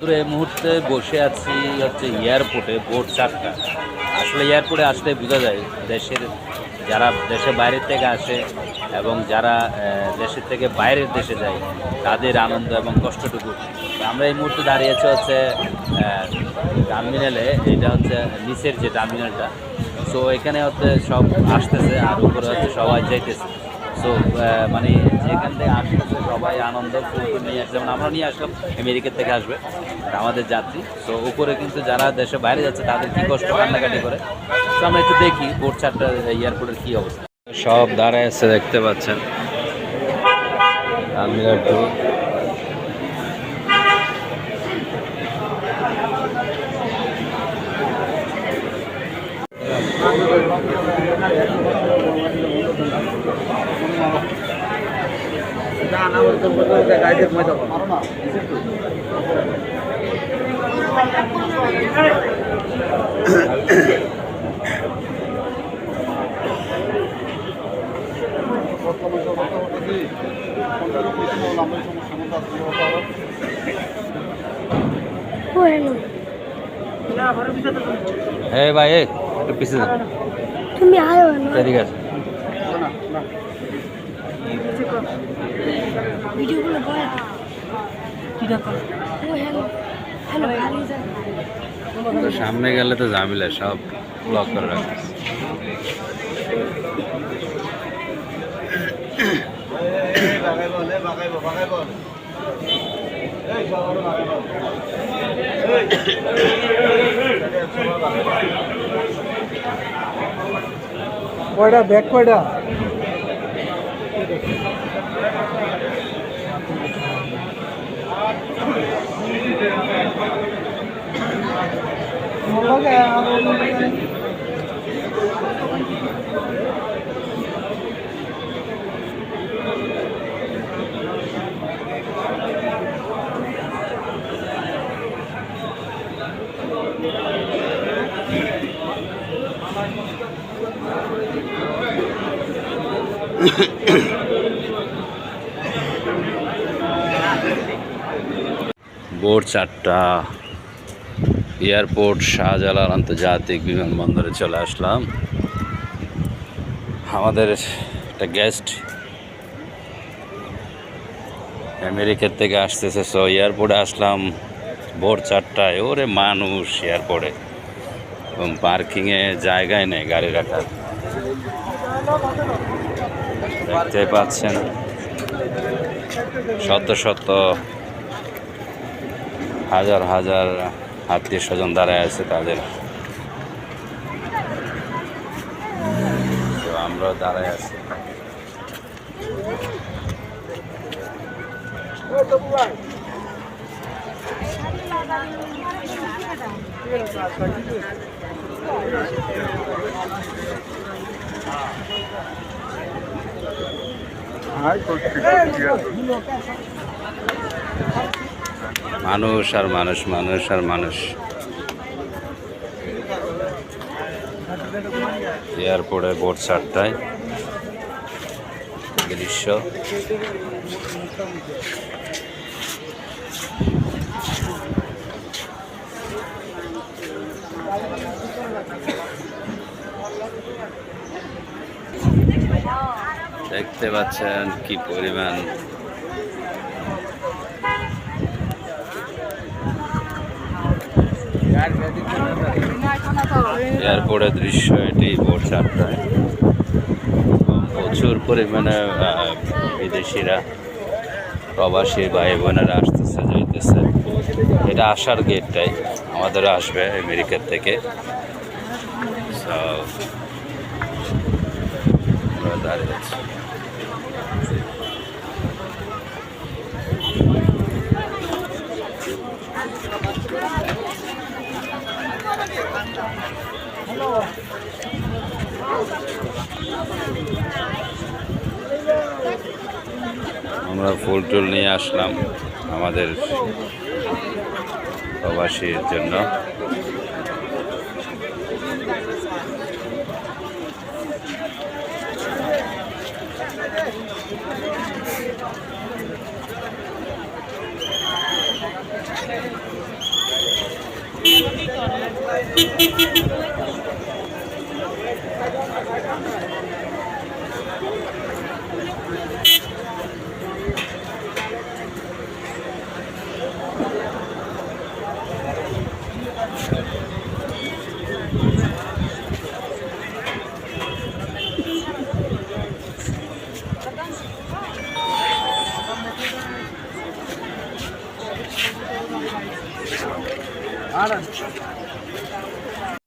দূরে এই মুহূর্তে বসে আছি হচ্ছে এয়ারপোর্টে ভোর চারটা। আসলে এয়ারপোর্টে আসলে বোঝা যায়, দেশের যারা দেশের বাইরের থেকে আসে এবং যারা দেশের থেকে বাইরের দেশে যায়, তাদের আনন্দ এবং কষ্টটুকু। আমরা এই মুহূর্তে দাঁড়িয়েছি হচ্ছে টার্মিনালে এটা হচ্ছে নিচের যে টার্মিনালটা সো এখানে হচ্ছে সব আসতেছে, আর উপরে হচ্ছে সবাই যাইতেছে। সো মানে যেখান থেকে আসতেছে সবাই আনন্দ ফুলটুল নিয়ে আসছে যেমন আমরা নিয়ে আসলাম আমেরিকার থেকে আসবে আমাদের যাত্রী। তো উপরে কিন্তু যারা দেশে বাইরে যাচ্ছে, তাদের কি কষ্ট? কান্নাকাটি করে। তো আমরা একটু দেখি বোর্ড চারটা এয়ারপোর্টের কি অবস্থা। সব দাঁড়ায় আছে, দেখতে পাচ্ছেন। Terminal two. হ্যালো হ্যাঁ ভাই এই, একটু পিছিয়ে তুমি আয়ো এদিকে আছে ভিডিওগুলো সামনে গেলে তো ঝামেলা সব ব্লক করে রাখছে কয়টা? ব্যাগ কয়টা? ভোর চারটা। এয়ারপোর্ট শাহজালাল আন্তর্জাতিক বিমানবন্দরে চলে আসলাম। আমাদের একটা গেস্ট আমেরিকার থেকে আসতেছে। সো এয়ারপোর্টে আসলাম। ভোর চারটায়, ওরে মানুষ, এয়ারপোর্টে। এবং পার্কিংয়ে জায়গায় নেই গাড়ি রাখার। দেখতে পাচ্ছেন। শত শত হাজার হাজার আত্মীয় স্বজন দাঁড়ায় আছে তাদের। তো আমরাও দাঁড়ায় আছি। মানুষ আর মানুষ মানুষ আর মানুষ। এয়ারপোর্টে ভোর চারটায় দৃশ্য। দেখতে পাচ্ছেন কি পরিমাণ। এয়ারপোর্টের দৃশ্য এটি ভোর প্রচুর পরিমাণে বিদেশিরা প্রবাসী ভাই বোনেরা আসতেছে যাইতেছে। এটা আসার গেটটাই আমাদের আসবে আমেরিকার থেকে। So, আমরা দাঁড়িয়ে আছি আমরা ফুল টুল নিয়ে আসলাম আমাদের প্রবাসীর জন্য। আর